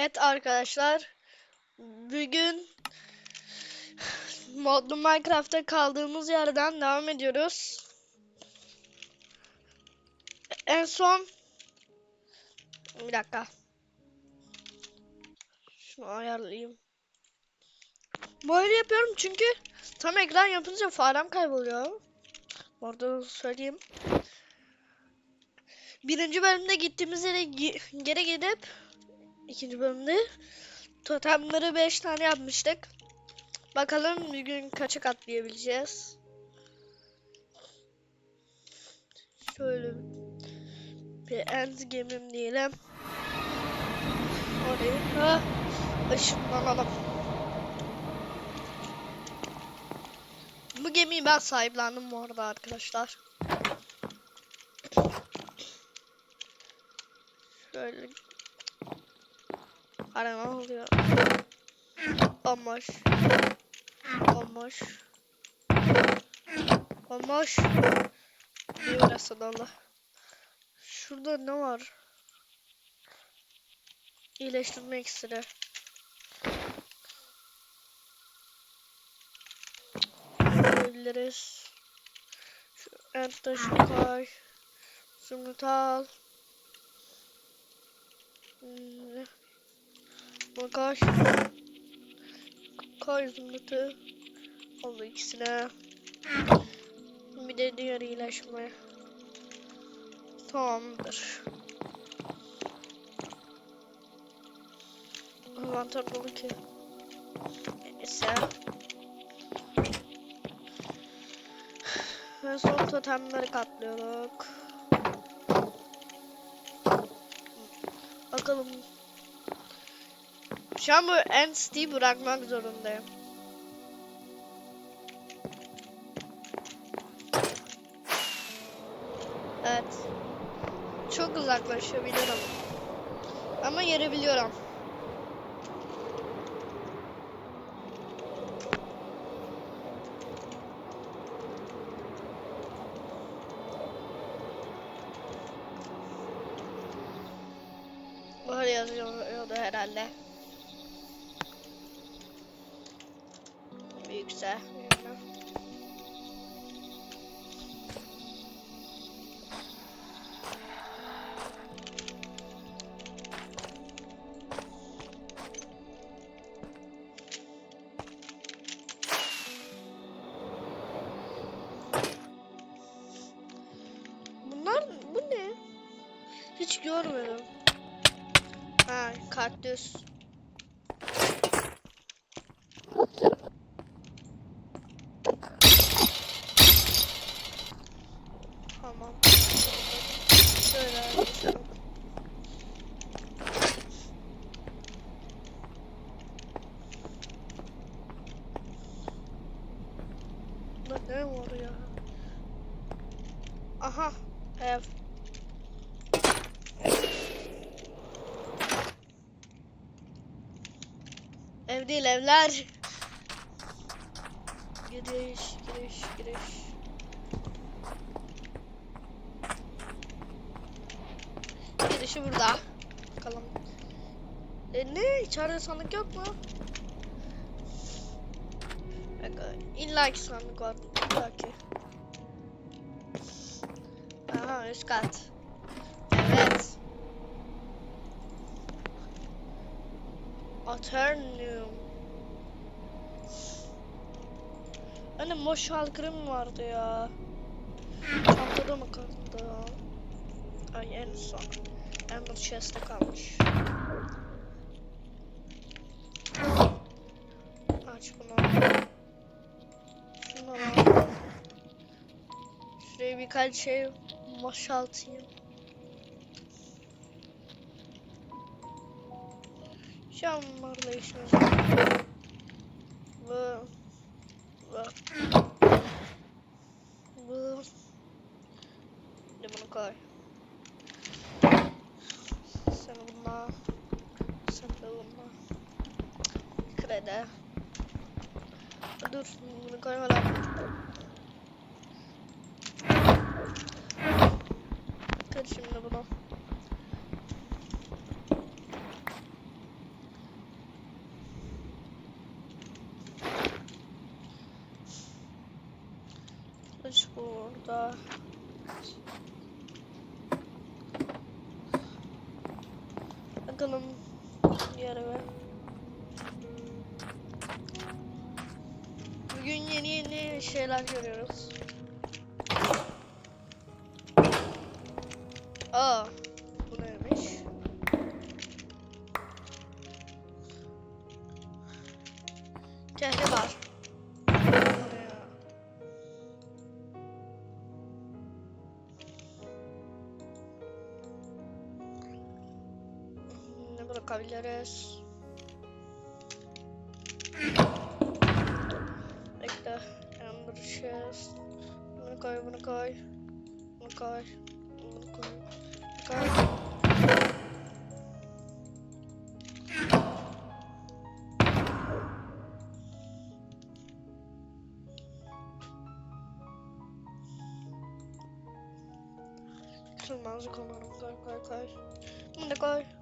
Evet arkadaşlar. Bugün modlu Minecraft'ta kaldığımız yerden devam ediyoruz. En son bir dakika. Şunu ayarlayayım. Böyle yapıyorum çünkü tam ekran yapınca farem kayboluyor. Orada söyleyeyim. Birinci bölümde gittiğimiz yere geri gidip ikinci bölümde totemleri 5 tane yapmıştık. Bakalım bugün kaça katlayabileceğiz. Şöyle bir end gemim diyelim. Orayı ha ışınlanalım. Bu gemiyi ben sahiplendim bu arada arkadaşlar. Şöyle Ara ne oluyor? Bomboş. Bomboş. Bir burası dolu. Şurada ne var? İyileştirme iksiri. Biliriz. Şu en taşını koy. Zümrüt al. Hmm. Koy zümrütü. Oldu ikisine. Bir de diğer iyileşme. Tamamdır. Mantar dolu ki. Neyse. Ve son totemleri katlıyorduk. Bakalım. Şu an bu Entity'yi bırakmak zorundayım. Evet. Çok uzaklaşabilirim. Ama yeri biliyorum. Kaktüs. Tamam. Ne var ya? Aha, ev. Ev değil evler. Giriş, giriş, giriş. Girişi burada. Bakalım. E ne? İçeride sandık yok mu? İlla ki sandık var. İlla ki. Aha üst kat. Evet. Aternium. Hani boş halkırım vardı ya. Çantada mı kaldı? Ay en son. Emerald chest'te kalmış. Aç bunu. Şunu al. Şuraya birkaç şey boşaltayım. Şu an bunlarla işimiz yok. Bu. Bu. Bu. Bir de bunu koy. Sen bununla. Sen de bununla. Kredi. Dur bunu koyma lan. Kır şimdi bunu. Bakalım eve. Bugün yeni yeni şeyler görüyoruz. Aa, Ne bırakabiliriz? Bekle. Amber chest. Bunu koy, bunu koy. Bunu koy. Bunu koy. Bunu koy. Kırmızı koyalım. Koy, koy, koy. Bunu da koy.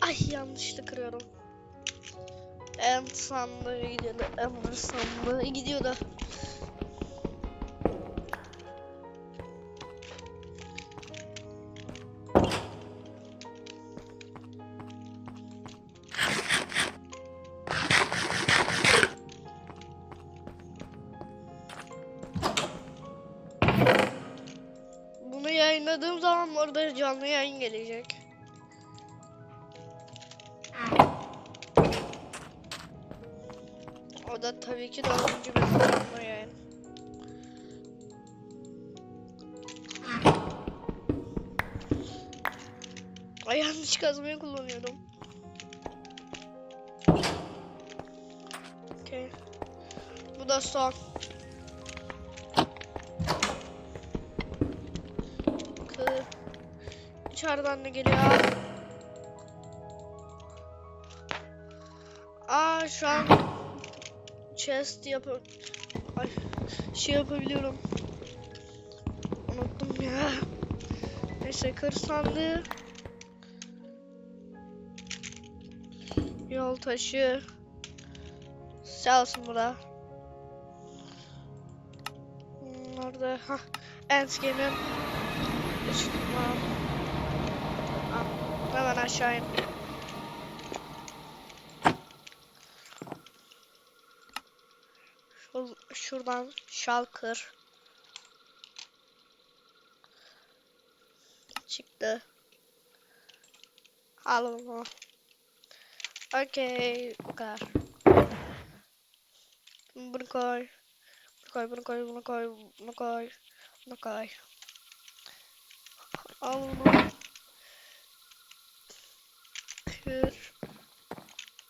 Ay yanlışlıkla kırıyorum. En sandığı gidiyordu. Ember sandığı gidiyordu. Bunu yayınladığım zaman orada canlı yayın gelecek. O da tabii ki dördüncü bölüm canlı yayın. Ay yanlış kazmayı kullanıyordum. Okey. Bu da son. İçeriden ne geliyor? Aa şu an chest yap Ay şey yapabiliyorum. Unuttum ya. Neyse kır. Yol taşı. Sağ olsun bu da. Nerede? Ha, Ant Game'in Tamam. Tamam. Hemen aşağı in. Şur- Şuradan şal kır. Çıktı. Al onu. Okey. Bu kadar. Bunu koy. Bunu koy, bunu koy, bunu koy, bunu koy. Bunu koy. Al bunu. Kır.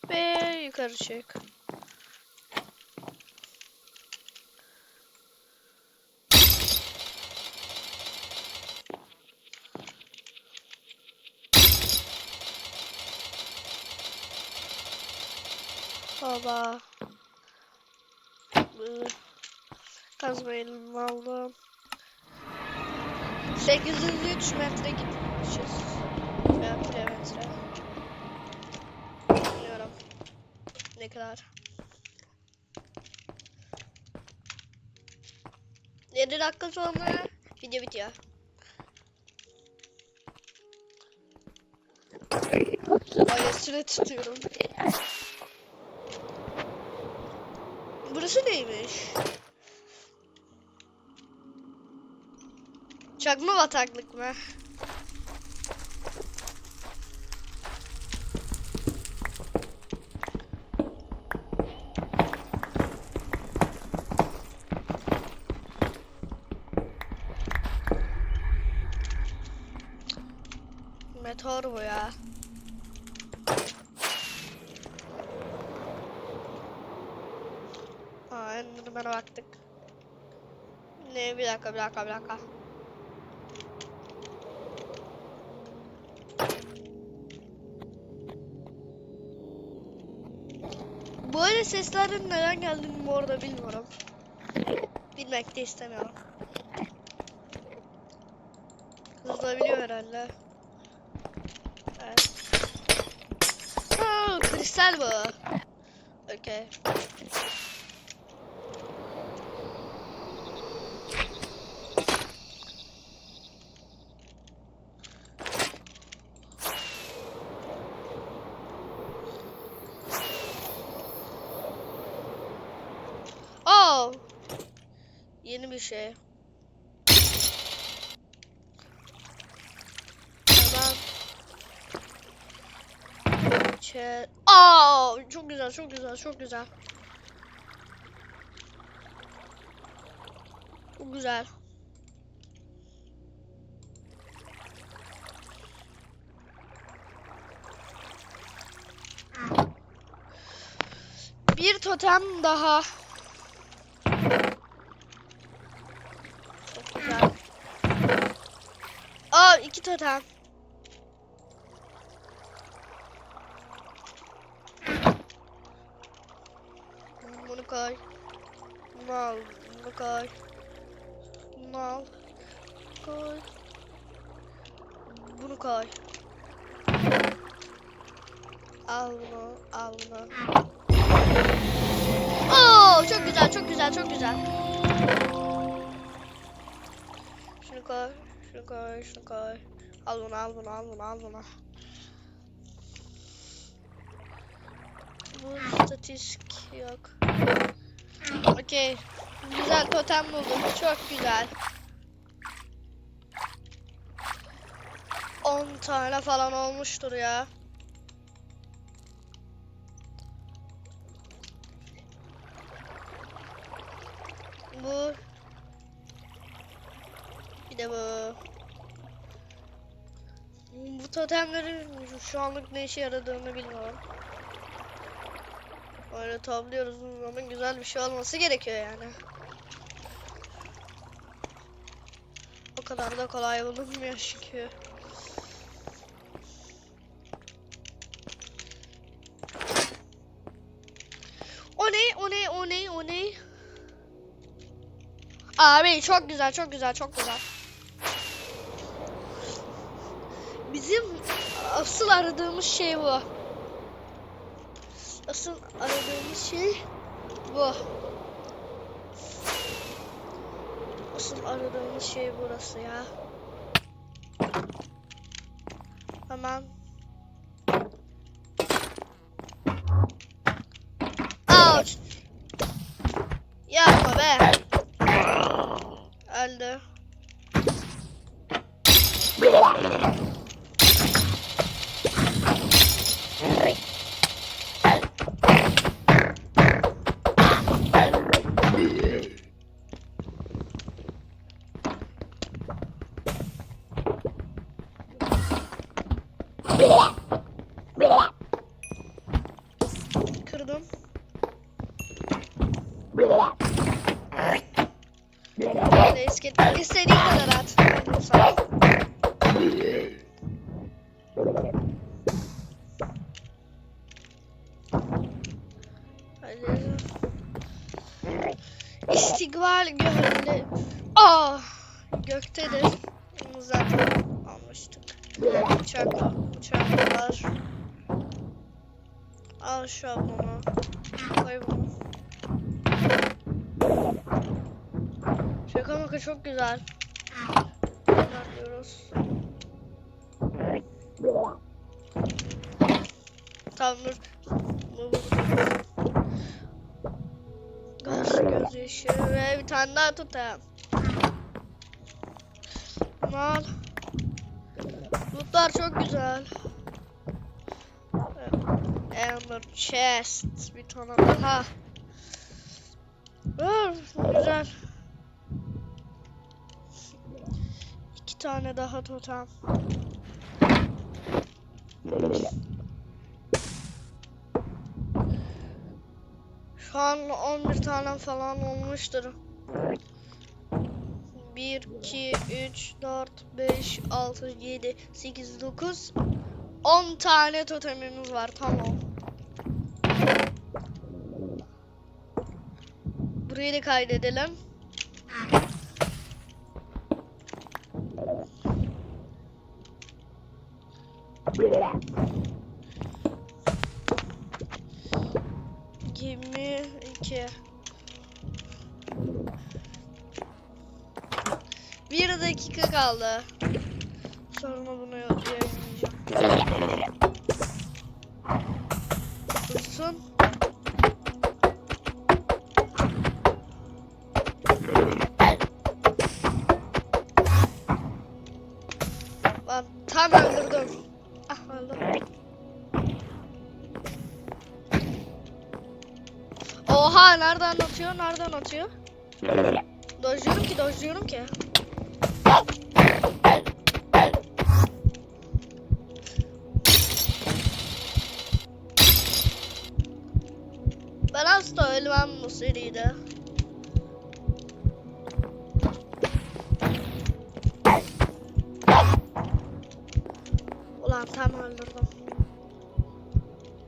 Ve yukarı çık. Baba. Kazma elimi aldım. 803 metre gitmişiz. Kilometre. Bilmiyorum. Ne kadar. 7 dakika sonra video bitiyor. Bayağı süre tutuyorum. Burası neymiş? Çakma bataklık mı? Meteor bu ya. Aa, Enderman'a baktık. Ne bir dakika bir dakika bir dakika. Arada seslerin neden geldiğini bu arada bilmiyorum. Bilmek de istemiyorum. Kız da biliyor herhalde. Evet. Aa, kristal bu. Okey. güzel bir şey. Hemen. Çe- Aa, çok güzel, çok güzel, çok güzel. Çok güzel. Bir totem daha. Çok güzel. Aa iki totem. Koy. Bunu al. Bunu koy. Bunu al. Koy. Bunu koy. Al bunu. Al bunu. Oo, çok güzel, çok güzel, çok güzel. Şunu koy, şunu koy, şunu koy. Al bunu, al bunu, al bunu, al bunu. Bu statistik yok. Okey. Güzel totem buldum. Çok güzel. 10 tane falan olmuştur ya. Bu. Bir de bu. Bu totemlerin şu anlık ne işe yaradığını bilmiyorum. Öyle topluyoruz ama güzel bir şey olması gerekiyor yani. O kadar da kolay bulunmuyor çünkü. O ne? O ne? O ne? O ne? Abi çok güzel, çok güzel, çok güzel. Bizim asıl aradığımız şey bu. Asıl aradığımız şey bu. Asıl aradığımız şey burası ya. Hemen. Ouch. Yapma be. Öldü. Uçak, uçak var. Al şu bunu. Koy bunu. Şaka maka çok güzel. Anlıyoruz. Tamam dur. Göz, gözyaşı ve bir tane daha tutayım. Al. Lootlar çok güzel. Ember chest bir tane daha. Güzel. İki tane daha totem. Şu an 11 tane falan olmuştur. 1, 2, 3, 4, 5, 6, 7, 8, 9, 10 tane totemimiz var. Tamam. Burayı da kaydedelim. Yirmi iki. Bir dakika kaldı. Sonra bunu yayınlayacağım. Dursun. Lan tam öldürdüm. Ah öldüm. Oha nereden atıyor? Nereden atıyor? Dojluyorum ki, dojluyorum ki. Ben asla ölmem bu seride. Ulan tam öldürdüm.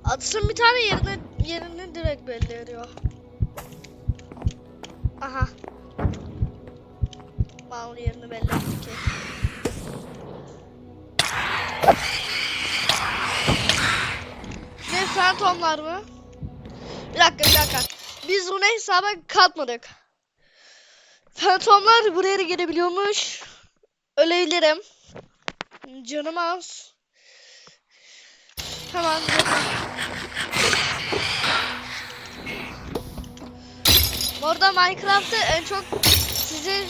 Atsın bir tane yerine yerini direkt belli ediyor. Bir dakika bir dakika. Biz bunu hesaba katmadık. Fantomlar buraya da gelebiliyormuş. Ölebilirim. Canım az. Hemen Orada Minecraft'ta en çok sizi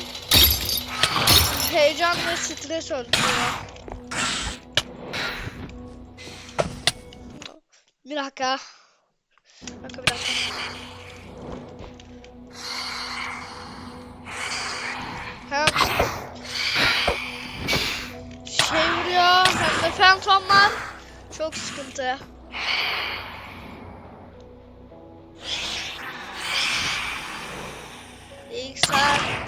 heyecan ve stres öldürüyor. Bir dakika. Dakika bir dakika. Hem şey vuruyor hem de fantomlar çok sıkıntı. Bilgisayar. Tamam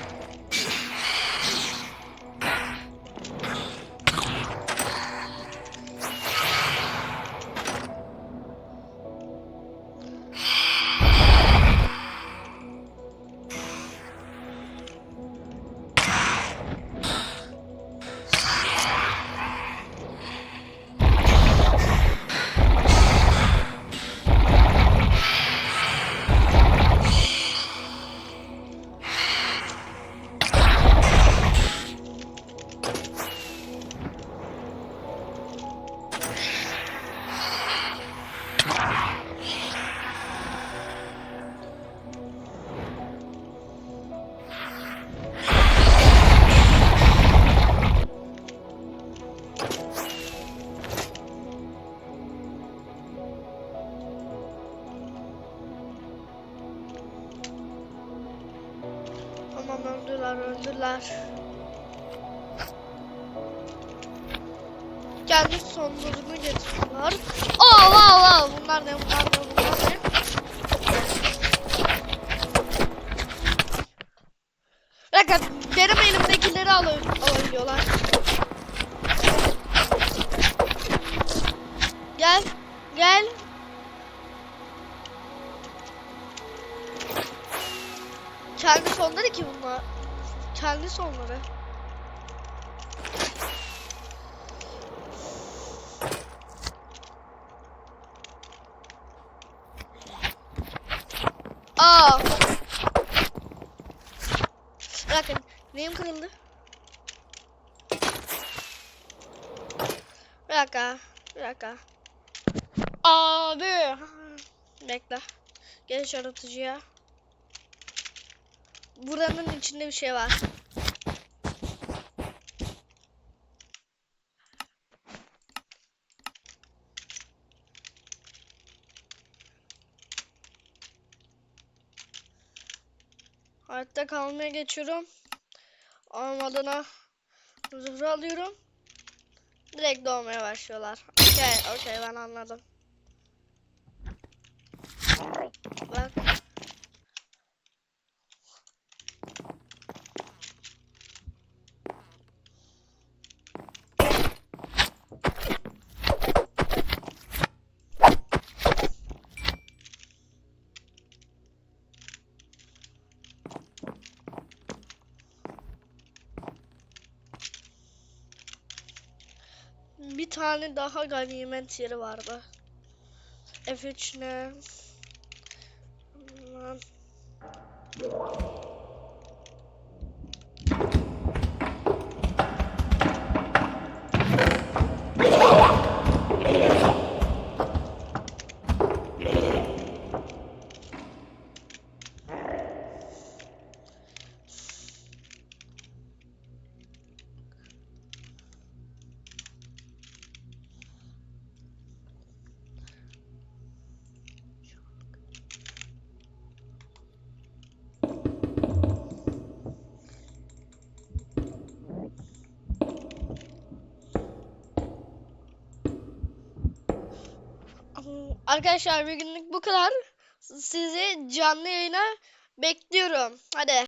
Kendi sonları. Aa. Bakın neyim kırıldı? Bir dakika. Bir dakika. Abi. Bekle. Geç yaratıcıya. Buranın içinde bir şey var. Hayatta kalmaya geçiyorum. Olmadığına zırh alıyorum. Direkt doğmaya başlıyorlar. Okey, okey ben anladım. Bak. Bir tane daha ganimet yeri vardı. F3 ne? Arkadaşlar bir günlük bu kadar. Sizi canlı yayına bekliyorum. Hadi.